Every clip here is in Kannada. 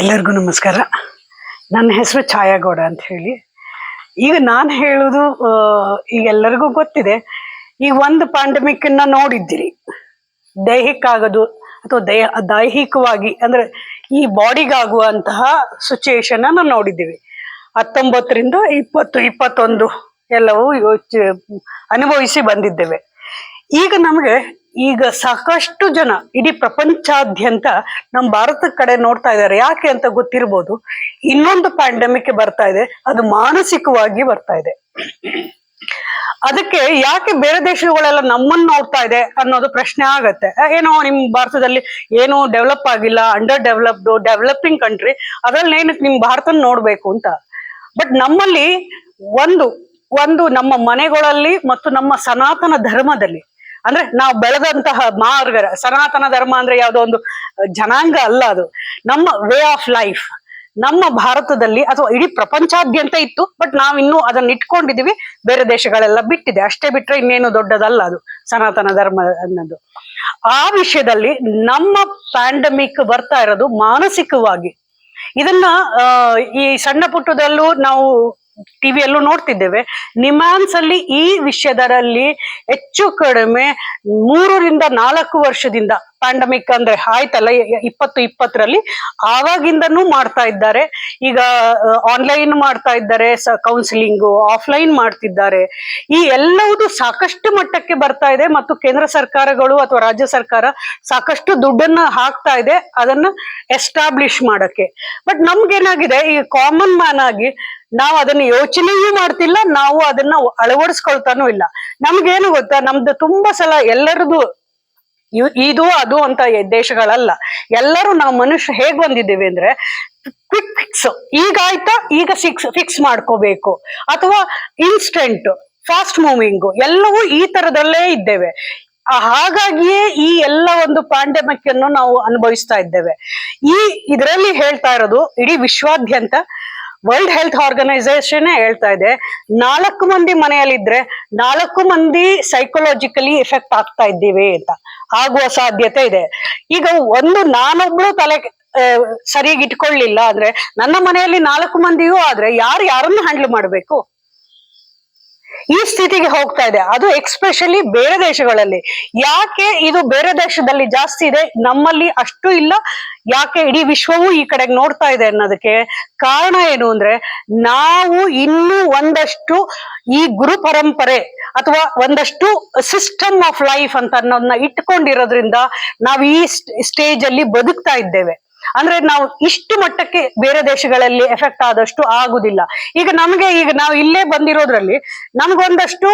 ಎಲ್ಲರಿಗೂ ನಮಸ್ಕಾರ. ನನ್ನ ಹೆಸರು ಛಾಯಾಗೌಡ ಅಂತ ಹೇಳಿ. ಈಗ ನಾನು ಹೇಳೋದು ಈಗ ಎಲ್ಲರಿಗೂ ಗೊತ್ತಿದೆ, ಈ ಒಂದು ಪ್ಯಾಂಡಮಿಕ್ನ ನೋಡಿದ್ದೀರಿ. ದೈಹಿಕ ಆಗೋದು ಅಥವಾ ದೈ, ದೈಹಿಕವಾಗಿ ಅಂದ್ರೆ ಈ ಬಾಡಿಗಾಗುವಂತಹ ಸಿಚುಯೇಷನ್ ನಾವು ನೋಡಿದ್ದೀವಿ. ಹತ್ತೊಂಬತ್ತರಿಂದ ಇಪ್ಪತ್ತು, ಇಪ್ಪತ್ತೊಂದು ಎಲ್ಲವೂ ಅನುಭವಿಸಿ ಬಂದಿದ್ದೇವೆ. ಈಗ ನಮಗೆ ಈಗ ಸಾಕಷ್ಟು ಜನ ಇಡೀ ಪ್ರಪಂಚಾದ್ಯಂತ ನಮ್ಮ ಭಾರತದ ಕಡೆ ನೋಡ್ತಾ ಇದ್ದಾರೆ. ಯಾಕೆ ಅಂತ ಗೊತ್ತಿರ್ಬೋದು? ಇನ್ನೊಂದು ಪ್ಯಾಂಡಮಿಕ್ ಬರ್ತಾ ಇದೆ. ಅದು ಮಾನಸಿಕವಾಗಿ ಬರ್ತಾ ಇದೆ. ಅದಕ್ಕೆ ಯಾಕೆ ಬೇರೆ ದೇಶಗಳೆಲ್ಲ ನಮ್ಮನ್ನ ನೋಡ್ತಾ ಇದೆ ಅನ್ನೋದು ಪ್ರಶ್ನೆ ಆಗತ್ತೆ. ಏನೋ ನಿಮ್ ಭಾರತದಲ್ಲಿ ಏನು ಡೆವಲಪ್ ಆಗಿಲ್ಲ ಅಂಡರ್ ಡೆವಲಪ್ಡ್ ಡೆವಲಪಿಂಗ್ ಕಂಟ್ರಿ ಅದ್ರಲ್ಲಿ ಏನಕ್ಕೆ ನಿಮ್ ಭಾರತ ನೋಡ್ಬೇಕು ಅಂತ? ಬಟ್ ನಮ್ಮಲ್ಲಿ ಒಂದು ಒಂದು ನಮ್ಮ ಮನೆಗಳಲ್ಲಿ ಮತ್ತು ನಮ್ಮ ಸನಾತನ ಧರ್ಮದಲ್ಲಿ ಅಂದ್ರೆ ನಾವು ಬೆಳೆದಂತಹ ಮಾರ್ಗ ಸನಾತನ ಧರ್ಮ ಅಂದ್ರೆ ಯಾವುದೋ ಒಂದು ಜನಾಂಗ ಅಲ್ಲ ಅದು. ನಮ್ಮ ವೇ ಆಫ್ ಲೈಫ್ ನಮ್ಮ ಭಾರತದಲ್ಲಿ ಅಥವಾ ಇಡೀ ಪ್ರಪಂಚಾದ್ಯಂತ ಇತ್ತು ಬಟ್ ನಾವಿನ್ನೂ ಅದನ್ನ ಇಟ್ಕೊಂಡಿದೀವಿ, ಬೇರೆ ದೇಶಗಳೆಲ್ಲ ಬಿಟ್ಟಿದೆ. ಅಷ್ಟೇ ಬಿಟ್ರೆ ಇನ್ನೇನು ದೊಡ್ಡದಲ್ಲ ಅದು, ಸನಾತನ ಧರ್ಮ ಅನ್ನೋದು. ಆ ವಿಷಯದಲ್ಲಿ ನಮ್ಮ ಪ್ಯಾಂಡಮಿಕ್ ಬರ್ತಾ ಇರೋದು ಮಾನಸಿಕವಾಗಿ. ಇದನ್ನ ಈ ಸಣ್ಣ ಪುಟ್ಟದಲ್ಲೂ ನಾವು ಟಿವಿಯಲ್ಲೂ ನೋಡ್ತಿದ್ದೇವೆ. ನಿಮಾನ್ಸ್ ಅಲ್ಲಿ ಈ ವಿಷಯದಲ್ಲಿ ಹೆಚ್ಚು ಕಡಿಮೆ ಮೂರರಿಂದ ನಾಲ್ಕು ವರ್ಷದಿಂದ ಪ್ಯಾಂಡಮಿಕ್ ಅಂದ್ರೆ ಆಯ್ತಲ್ಲ ಇಪ್ಪತ್ತು ಇಪ್ಪತ್ತರಲ್ಲಿ ಆವಾಗಿಂದನೂ ಮಾಡ್ತಾ ಇದ್ದಾರೆ. ಈಗ ಆನ್ಲೈನ್ ಮಾಡ್ತಾ ಇದ್ದಾರೆ ಕೌನ್ಸಿಲಿಂಗು ಆಫ್ಲೈನ್ ಮಾಡ್ತಿದ್ದಾರೆ. ಈ ಎಲ್ಲವುದು ಸಾಕಷ್ಟು ಮಟ್ಟಕ್ಕೆ ಬರ್ತಾ ಇದೆ ಮತ್ತು ಕೇಂದ್ರ ಸರ್ಕಾರಗಳು ಅಥವಾ ರಾಜ್ಯ ಸರ್ಕಾರ ಸಾಕಷ್ಟು ದುಡ್ಡನ್ನ ಹಾಕ್ತಾ ಇದೆ, ಅದನ್ನ ಎಸ್ಟಾಬ್ಲಿಷ್ ಮಾಡಕ್ಕೆ. ಬಟ್ ನಮ್ಗೇನಾಗಿದೆ, ಈ ಕಾಮನ್ ಮ್ಯಾನ್ ಆಗಿ ನಾವು ಅದನ್ನ ಯೋಚನೆಯೂ ಮಾಡ್ತಿಲ್ಲ, ನಾವು ಅದನ್ನ ಅಳವಡಿಸ್ಕೊಳ್ತಾನೂ ಇಲ್ಲ. ನಮ್ಗೇನು ಗೊತ್ತಾ? ನಮ್ದು ತುಂಬಾ ಸಲ ಎಲ್ಲರದು ಇದು ಅದು ಅಂತ ದೇಶಗಳಲ್ಲ. ಎಲ್ಲರೂ ನಾವು ಮನುಷ್ಯ ಹೇಗ್ ಬಂದಿದ್ದೇವೆ ಅಂದ್ರೆ ಕ್ವಿಕ್ ಫಿಕ್ಸ್ ಈಗ ಆಯ್ತಾ? ಈಗ ಸಿಕ್ಸ್ ಫಿಕ್ಸ್ ಮಾಡ್ಕೋಬೇಕು. ಅಥವಾ ಇನ್ಸ್ಟೆಂಟ್ ಫಾಸ್ಟ್ ಮೂವಿಂಗು ಎಲ್ಲವೂ ಈ ತರದಲ್ಲೇ ಇದ್ದೇವೆ. ಹಾಗಾಗಿಯೇ ಈ ಎಲ್ಲ ಒಂದು ಪಾಂಡೆಮಿಕ್ ಅನ್ನು ನಾವು ಅನುಭವಿಸ್ತಾ ಇದ್ದೇವೆ. ಈ ಇದರಲ್ಲಿ ಹೇಳ್ತಾ ಇರೋದು ಇಡೀ ವಿಶ್ವಾದ್ಯಂತ ವರ್ಲ್ಡ್ ಹೆಲ್ತ್ ಆರ್ಗನೈಸೇಷನ್ ಹೇಳ್ತಾ ಇದೆ, ನಾಲ್ಕು ಮಂದಿ ಮನೆಯಲ್ಲಿದ್ರೆ ನಾಲ್ಕು ಮಂದಿ ಸೈಕೊಲಾಜಿಕಲಿ ಎಫೆಕ್ಟ್ ಆಗ್ತಾ ಇದ್ದೀವಿ ಅಂತ. ಆಗುವ ಸಾಧ್ಯತೆ ಇದೆ. ಈಗ ಒಂದು ನಾನೊಬ್ಳು ತಲೆ ಸರಿಯಾಗಿ ಇಟ್ಕೊಳ್ಳಿಲ್ಲ ಅಂದ್ರೆ ನನ್ನ ಮನೆಯಲ್ಲಿ ನಾಲ್ಕು ಮಂದಿಯೂ ಆದ್ರೆ ಯಾರು ಯಾರನ್ನು ಹ್ಯಾಂಡಲ್ ಮಾಡಬೇಕು? ಈ ಸ್ಥಿತಿಗೆ ಹೋಗ್ತಾ ಇದೆ. ಅದು ಎಕ್ಸ್ಪೆಷಲಿ ಬೇರೆ ದೇಶಗಳಲ್ಲಿ. ಯಾಕೆ ಇದು ಬೇರೆ ದೇಶದಲ್ಲಿ ಜಾಸ್ತಿ ಇದೆ? ನಮ್ಮಲ್ಲಿ ಅಷ್ಟು ಇಲ್ಲ. ಯಾಕೆ ಇಡೀ ವಿಶ್ವವೂ ಈ ಕಡೆಗೆ ನೋಡ್ತಾ ಇದೆ ಅನ್ನೋದಕ್ಕೆ ಕಾರಣ ಏನು ಅಂದ್ರೆ, ನಾವು ಇನ್ನೂ ಒಂದಷ್ಟು ಈ ಗುರು ಪರಂಪರೆ ಅಥವಾ ಒಂದಷ್ಟು ಸಿಸ್ಟಮ್ ಆಫ್ ಲೈಫ್ ಅಂತ ಅನ್ನೋದನ್ನ ಇಟ್ಕೊಂಡಿರೋದ್ರಿಂದ ನಾವು ಈ ಸ್ಟೇಜ್ ಅಲ್ಲಿ ಬದುಕ್ತಾ ಇದ್ದೇವೆ. ಅಂದ್ರೆ ನಾವು ಇಷ್ಟು ಮಟ್ಟಕ್ಕೆ ಬೇರೆ ದೇಶಗಳಲ್ಲಿ ಎಫೆಕ್ಟ್ ಆದಷ್ಟು ಆಗುದಿಲ್ಲ. ಈಗ ನಮ್ಗೆ ಈಗ ನಾವು ಇಲ್ಲೇ ಬಂದಿರೋದ್ರಲ್ಲಿ ನಮ್ಗೊಂದಷ್ಟು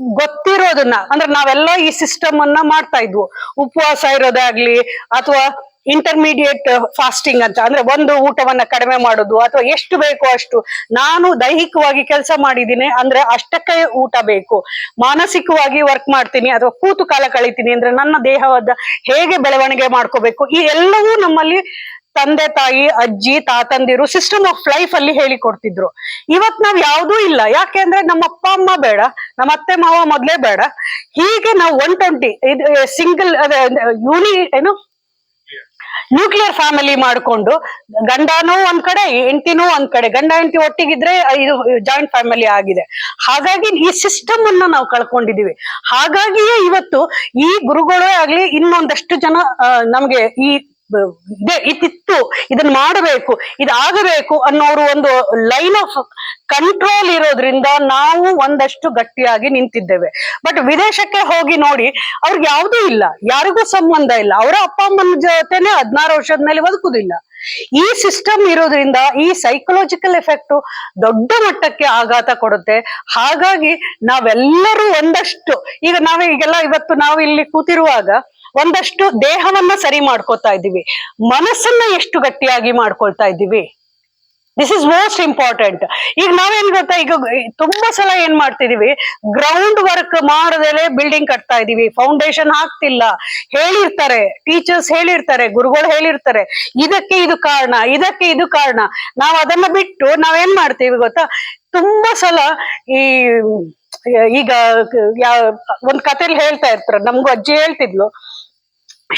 ಗೊತ್ತಿರೋದನ್ನ, ಅಂದ್ರೆ ನಾವೆಲ್ಲ ಈ ಸಿಸ್ಟಮ್ ಅನ್ನ ಮಾಡ್ತಾ ಇದ್ವು. ಉಪವಾಸ ಇರೋದಾಗ್ಲಿ, ಅಥವಾ ಇಂಟರ್ಮೀಡಿಯೇಟ್ ಫಾಸ್ಟಿಂಗ್ ಅಂತ. ಅಂದ್ರೆ ಒಂದು ಊಟವನ್ನ ಕಡಿಮೆ ಮಾಡೋದು ಅಥವಾ ಎಷ್ಟು ಬೇಕೋ ಅಷ್ಟು. ನಾನು ದೈಹಿಕವಾಗಿ ಕೆಲಸ ಮಾಡಿದ್ದೀನಿ ಅಂದ್ರೆ ಅಷ್ಟಕ್ಕೆ ಊಟ ಬೇಕು. ಮಾನಸಿಕವಾಗಿ ವರ್ಕ್ ಮಾಡ್ತೀನಿ ಅಥವಾ ಕೂತು ಕಾಲ ಕಳಿತೀನಿ ಅಂದ್ರೆ ನನ್ನ ದೇಹವಾದ ಹೇಗೆ ಬೆಳವಣಿಗೆ ಮಾಡ್ಕೋಬೇಕು. ಈ ಎಲ್ಲವೂ ನಮ್ಮಲ್ಲಿ ತಂದೆ, ತಾಯಿ, ಅಜ್ಜಿ, ತಾತಂದಿರು ಸಿಸ್ಟಮ್ ಆಫ್ ಲೈಫ್ ಅಲ್ಲಿ ಹೇಳಿಕೊಡ್ತಿದ್ರು. ಇವತ್ ನಾವ್ ಯಾವ್ದೂ ಇಲ್ಲ. ಯಾಕೆಂದ್ರೆ ನಮ್ಮ ಅಪ್ಪ, ಅಮ್ಮ ಬೇಡ, ನಮ್ಮ ಅತ್ತೆ, ಮಾವ ಮೊದ್ಲೇ ಬೇಡ. ಹೀಗೆ ನಾವು ಒನ್ ಟ್ವೆಂಟಿ ಇದು ಸಿಂಗಲ್ ಯೂನಿ ಏನು ನ್ಯೂಕ್ಲಿಯರ್ ಫ್ಯಾಮಿಲಿ ಮಾಡ್ಕೊಂಡು, ಗಂಡನೂ ಒಂದ್ ಕಡೆ, ಹೆಂಡತಿನೂ ಒಂದ್ ಕಡೆ, ಗಂಡ ಹೆಂಡತಿ ಒಟ್ಟಿಗಿದ್ರೆ ಇದು ಜಾಯಿಂಟ್ ಫ್ಯಾಮಿಲಿ ಆಗಿದೆ. ಹಾಗಾಗಿ ಈ ಸಿಸ್ಟಮ್ ಅನ್ನ ನಾವು ಕಳ್ಕೊಂಡಿದೀವಿ. ಹಾಗಾಗಿಯೇ ಇವತ್ತು ಈ ಗುರುಗಳೇ ಆಗ್ಲಿ ಇನ್ನೊಂದಷ್ಟು ಜನ ನಮ್ಗೆ ಈ ಇದೆ ಇದಿತ್ತು. ಇದನ್ನ ಮಾಡಬೇಕು. ಇದಾಗಬೇಕು ಅನ್ನೋರು ಒಂದು ಲೈನ್ ಆಫ್ ಕಂಟ್ರೋಲ್ ಇರೋದ್ರಿಂದ ನಾವು ಒಂದಷ್ಟು ಗಟ್ಟಿಯಾಗಿ ನಿಂತಿದ್ದೇವೆ. ಬಟ್ ವಿದೇಶಕ್ಕೆ ಹೋಗಿ ನೋಡಿ, ಅವ್ರಿಗೆ ಯಾವುದೂ ಇಲ್ಲ. ಯಾರಿಗೂ ಸಂಬಂಧ ಇಲ್ಲ. ಅವರ ಅಪ್ಪ ಅಮ್ಮನ ಜೊತೆನೆ ಹದಿನಾರು ವರ್ಷದ ಮೇಲೆ ಬದುಕುದಿಲ್ಲ. ಈ ಸಿಸ್ಟಮ್ ಇರೋದ್ರಿಂದ ಈ ಸೈಕಲಾಜಿಕಲ್ ಎಫೆಕ್ಟ್ ದೊಡ್ಡ ಮಟ್ಟಕ್ಕೆ ಆಘಾತ ಕೊಡುತ್ತೆ. ಹಾಗಾಗಿ ನಾವೆಲ್ಲರೂ ಒಂದಷ್ಟು, ಈಗ ನಾವು ಈಗೆಲ್ಲ ಇವತ್ತು ನಾವು ಇಲ್ಲಿ ಕೂತಿರುವಾಗ ಒಂದಷ್ಟು ದೇಹವನ್ನ ಸರಿ ಮಾಡ್ಕೋತಾ ಇದ್ದೀವಿ. ಮನಸ್ಸನ್ನ ಎಷ್ಟು ಗಟ್ಟಿಯಾಗಿ ಮಾಡ್ಕೊಳ್ತಾ ಇದ್ದೀವಿ. ದಿಸ್ ಇಸ್ ಮೋಸ್ಟ್ ಇಂಪಾರ್ಟೆಂಟ್ ಈಗ ನಾವೇನ್ ಗೊತ್ತಾ, ಈಗ ತುಂಬಾ ಸಲ ಏನ್ ಮಾಡ್ತಿದೀವಿ ಗ್ರೌಂಡ್ ವರ್ಕ್ ಮಾಡದಲೆ ಬಿಲ್ಡಿಂಗ್ ಕಟ್ತಾ ಇದೀವಿ ಫೌಂಡೇಶನ್ ಹಾಕ್ತಿಲ್ಲ. ಹೇಳಿರ್ತಾರೆ. ಟೀಚರ್ಸ್ ಹೇಳಿರ್ತಾರೆ. ಗುರುಗಳು ಹೇಳಿರ್ತಾರೆ. ಇದಕ್ಕೆ ಇದು ಕಾರಣ, ಇದಕ್ಕೆ ಇದು ಕಾರಣ. ನಾವ್ ಅದನ್ನ ಬಿಟ್ಟು ನಾವೇನ್ ಮಾಡ್ತೀವಿ ಗೊತ್ತಾ, ತುಂಬಾ ಸಲ ಈ, ಈಗ ಯಾವ ಒಂದ್ ಕಥೆಲಿ ಹೇಳ್ತಾ ಇರ್ತಾರೆ. ನಮ್ಗೂ ಅಜ್ಜಿ ಹೇಳ್ತಿದ್ಲು.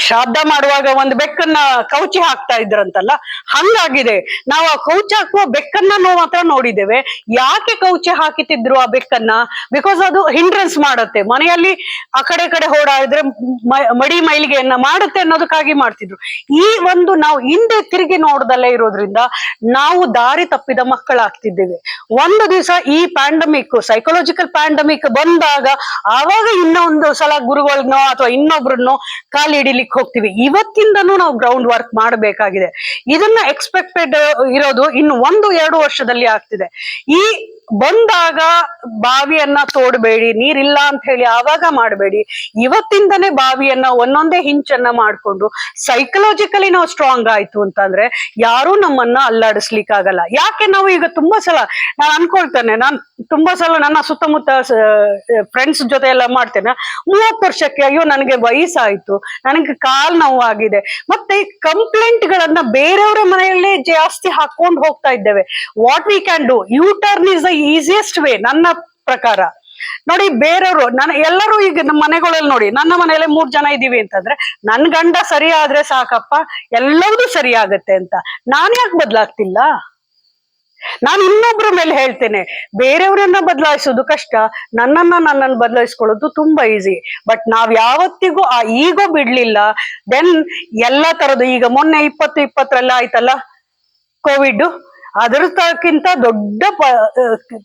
ಶ್ರಾದ್ದ ಮಾಡುವಾಗ ಒಂದು ಬೆಕ್ಕನ್ನ ಕೌಚಿ ಹಾಕ್ತಾ ಇದ್ರಂತಲ್ಲ, ಹಂಗಾಗಿದೆ. ನಾವು ಆ ಕೌಚಿ ಹಾಕುವ ಬೆಕ್ಕನ್ನ ಮಾತ್ರ ನೋಡಿದ್ದೇವೆ. ಯಾಕೆ ಕೌಚಿ ಹಾಕಿತಿದ್ರು ಆ ಬೆಕ್ಕನ್ನ? ಬಿಕಾಸ್ ಅದು ಹಿಂಡ್ರೆನ್ಸ್ ಮಾಡುತ್ತೆ. ಮನೆಯಲ್ಲಿ ಆ ಕಡೆ ಕಡೆ ಓಡಾಡಿದ್ರೆ ಮಡಿ ಮೈಲಿಗೆಯನ್ನ ಮಾಡುತ್ತೆ ಅನ್ನೋದಕ್ಕಾಗಿ ಮಾಡ್ತಿದ್ರು. ಈ ಒಂದು ನಾವು ಹಿಂದೆ ತಿರುಗಿ ನೋಡದಲ್ಲೇ ಇರೋದ್ರಿಂದ ನಾವು ದಾರಿ ತಪ್ಪಿದ ಮಕ್ಕಳಾಗ್ತಿದ್ದೇವೆ. ಒಂದು ದಿವಸ ಈ ಪ್ಯಾಂಡಮಿಕ್ ಸೈಕೊಲಾಜಿಕಲ್ ಪ್ಯಾಂಡಮಿಕ್ ಬಂದಾಗ ಆವಾಗ ಇನ್ನೊಂದು ಸಲ ಗುರುಗಳನ್ನೋ ಅಥವಾ ಇನ್ನೊಬ್ರನ್ನೋ ಕಾಲು ಹಿಡಿಲಿಕ್ಕೆ ಹೋಗ್ತೀವಿ. ಇವತ್ತಿಂದನೂ ನಾವು ಗ್ರೌಂಡ್ ವರ್ಕ್ ಮಾಡಬೇಕಾಗಿದೆ. ಇದನ್ನ ಎಕ್ಸ್ಪೆಕ್ಟೆಡ್ ಇರೋದು ಇನ್ನು ಒಂದು ಎರಡು ವರ್ಷದಲ್ಲಿ ಆಗ್ತಿದೆ. ಈ ಬಂದಾಗ ಬಾವಿಯನ್ನ ತೋಡಬೇಡಿ, ನೀರಿಲ್ಲ ಅಂತ ಹೇಳಿ ಆವಾಗ ಮಾಡಬೇಡಿ. ಇವತ್ತಿಂದನೇ ಬಾವಿಯನ್ನ ಒಂದೊಂದೇ ಹಿಂಚನ್ನ ಮಾಡ್ಕೊಂಡು ಸೈಕಲಾಜಿಕಲಿ ನಾವು ಸ್ಟ್ರಾಂಗ್ ಆಯ್ತು ಅಂತಂದ್ರೆ ಯಾರು ನಮ್ಮನ್ನ ಅಲ್ಲಾಡಿಸ್ಲಿಕ್ಕಾಗಲ್ಲ. ಯಾಕೆ ನಾವು ಈಗ ತುಂಬಾ ಸಲ, ನಾನು ಅನ್ಕೊಳ್ತೇನೆ, ನಾನು ತುಂಬಾ ಸಲ ನನ್ನ ಸುತ್ತಮುತ್ತ ಫ್ರೆಂಡ್ಸ್ ಜೊತೆ ಎಲ್ಲ ಮಾಡ್ತೇನೆ. ಮೂವತ್ತು ವರ್ಷಕ್ಕೆ ಅಯ್ಯೋ ನನಗೆ ವಯಸ್ಸಾಯ್ತು, ನನಗೆ ಕಾಲ್ ನೋವು ಆಗಿದೆ ಮತ್ತೆ ಕಂಪ್ಲೇಂಟ್ ಗಳನ್ನ ಬೇರೆಯವರ ಮನೆಯಲ್ಲೇ ಜಾಸ್ತಿ ಹಾಕೊಂಡು ಹೋಗ್ತಾ ಇದ್ದೇವೆ. What we can do U turn is the easiest way ನನ್ನ ಪ್ರಕಾರ. ನೋಡಿ, ಬೇರೆಯವರು, ನನ್ನ, ಎಲ್ಲರೂ ಈಗ ನಮ್ಮ ಮನೆಗಳಲ್ಲಿ ನೋಡಿ, ನನ್ನ ಮನೆಯಲ್ಲೇ ಮೂರ್ ಜನ ಇದೀವಿ ಅಂತಂದ್ರೆ, ನನ್ ಗಂಡ ಸರಿ ಆದ್ರೆ ಸಾಕಪ್ಪ ಎಲ್ಲವೂ ಸರಿ ಆಗತ್ತೆ ಅಂತ. ನಾನ್ ಯಾಕೆ ಬದ್ಲಾಗ್ತಿಲ್ಲ? ನಾನು ಇನ್ನೊಬ್ರ ಮೇಲೆ ಹೇಳ್ತೇನೆ, ಬೇರೆಯವರನ್ನ ಬದಲಾಯಿಸೋದು ಕಷ್ಟ, ನನ್ನನ್ನ ನನ್ನನ್ನು ಬದಲಾಯಿಸ್ಕೊಳ್ಳೋದು ತುಂಬಾ ಈಸಿ ಬಟ್ ನಾವ್ ಯಾವತ್ತಿಗೂ ಆ ಈಗೋ ಬಿಡ್ಲಿಲ್ಲ. ದೆನ್ ಎಲ್ಲಾ ತರದ್ದು, ಈಗ ಮೊನ್ನೆ ಇಪ್ಪತ್ತು ಇಪ್ಪತ್ತರಲ್ಲ ಆಯ್ತಲ್ಲ ಕೋವಿಡ್ ಅದರಕ್ಕಿಂತ ದೊಡ್ಡ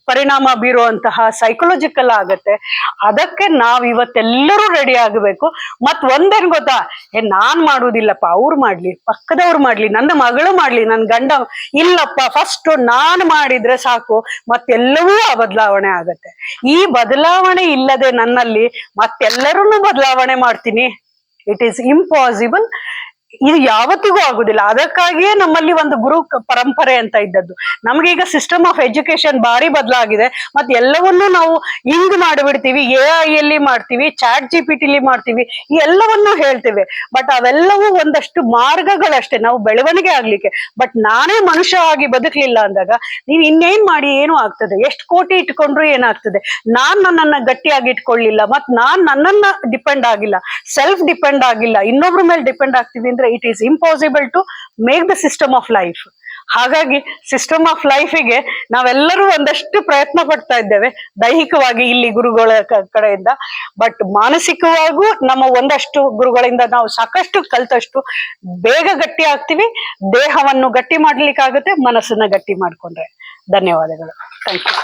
ಪರಿಣಾಮ ಬೀರುವಂತಹ ಸೈಕಲಾಜಿಕಲ್ ಆಗತ್ತೆ. ಅದಕ್ಕೆ ನಾವ್ ಇವತ್ತೆಲ್ಲರೂ ರೆಡಿ ಆಗಬೇಕು. ಮತ್ ಒಂದೇನ್ ಗೊತ್ತಾ? ಏ, ನಾನ್ ಮಾಡುವುದಿಲ್ಲಪ್ಪ ಅವ್ರು ಮಾಡ್ಲಿ, ಪಕ್ಕದವ್ರು ಮಾಡ್ಲಿ, ನನ್ನ ಮಗಳು ಮಾಡ್ಲಿ, ನನ್ ಗಂಡ ಇಲ್ಲಪ್ಪ ಫಸ್ಟ್ ನಾನ್ ಮಾಡಿದ್ರೆ ಸಾಕು, ಮತ್ತೆಲ್ಲವೂ ಆ ಬದಲಾವಣೆ ಆಗತ್ತೆ. ಈ ಬದಲಾವಣೆ ಇಲ್ಲದೆ ನನ್ನಲ್ಲಿ ಮತ್ತೆಲ್ಲರನ್ನೂ ಬದಲಾವಣೆ ಮಾಡ್ತೀನಿ. ಇಟ್ ಈಸ್ ಇಂಪಾಸಿಬಲ್ ಇದು ಯಾವತ್ತಿಗೂ ಆಗುದಿಲ್ಲ. ಅದಕ್ಕಾಗಿಯೇ ನಮ್ಮಲ್ಲಿ ಒಂದು ಗುರು ಪರಂಪರೆ ಅಂತ ಇದ್ದದ್ದು. ನಮ್ಗೆ ಈಗ ಸಿಸ್ಟಮ್ ಆಫ್ ಎಜುಕೇಶನ್ ಭಾರಿ ಬದಲಾಗಿದೆ. ಮತ್ತೆ ಎಲ್ಲವನ್ನೂ ನಾವು ಹಿಂಗ್ ಮಾಡಿಬಿಡ್ತೀವಿ ಎ ಐ ಅಲ್ಲಿ ಮಾಡ್ತೀವಿ ಚಾಟ್ ಜಿ ಪಿ ಟಿಲಿ ಮಾಡ್ತೀವಿ ಎಲ್ಲವನ್ನೂ ಹೇಳ್ತೇವೆ. ಬಟ್ ಅವೆಲ್ಲವೂ ಒಂದಷ್ಟು ಮಾರ್ಗಗಳಷ್ಟೇ. ನಾವು ಬೆಳವಣಿಗೆ ಆಗ್ಲಿಕ್ಕೆ. ಬಟ್ ನಾನೇ ಮನುಷ್ಯ ಆಗಿ ಬದುಕಲಿಲ್ಲ ಅಂದಾಗ ನೀವು ಇನ್ನೇನ್ ಮಾಡಿ ಏನು ಆಗ್ತದೆ. ಎಷ್ಟು ಕೋಟಿ ಇಟ್ಕೊಂಡ್ರು ಏನಾಗ್ತದೆ? ನಾನ್ ನನ್ನನ್ನ ಗಟ್ಟಿಯಾಗಿ ಇಟ್ಕೊಳ್ಳಿಲ್ಲ. ಮತ್ ನಾನ್ ನನ್ನನ್ನ ಡಿಪೆಂಡ್ ಆಗಿಲ್ಲ. ಸೆಲ್ಫ್ ಡಿಪೆಂಡ್ ಆಗಿಲ್ಲ. ಇನ್ನೊಬ್ರ ಮೇಲೆ ಡಿಪೆಂಡ್ ಆಗ್ತೀವಿ ಅಂದ್ರೆ it is impossible to make the system of life ಹಾಗಾಗಿ ಸಿಸ್ಟಮ್ ಆಫ್ ಲೈಫಿಗೆ ನಾವೆಲ್ಲರೂ ಒಂದಷ್ಟು ಪ್ರಯತ್ನ ಪಡ್ತಾ ಇದ್ದೇವೆ. ದೈಹಿಕವಾಗಿ ಇಲ್ಲಿ ಗುರುಗಳ ಕಡೆಯಿಂದ. ಬಟ್ ಮಾನಸಿಕವಾಗೂ ನಮ್ಮ ಒಂದಷ್ಟು ಗುರುಗಳಿಂದ ನಾವು ಸಾಕಷ್ಟು ಕಲ್ತಷ್ಟು ಬೇಗ ಗಟ್ಟಿ ಆಗ್ತೀವಿ. ದೇಹವನ್ನು ಗಟ್ಟಿ ಮಾಡ್ಲಿಕ್ಕಾಗುತ್ತೆ, ಮನಸ್ಸನ್ನ ಗಟ್ಟಿ ಮಾಡ್ಕೊಂಡ್ರೆ. ಧನ್ಯವಾದಗಳು. Thank you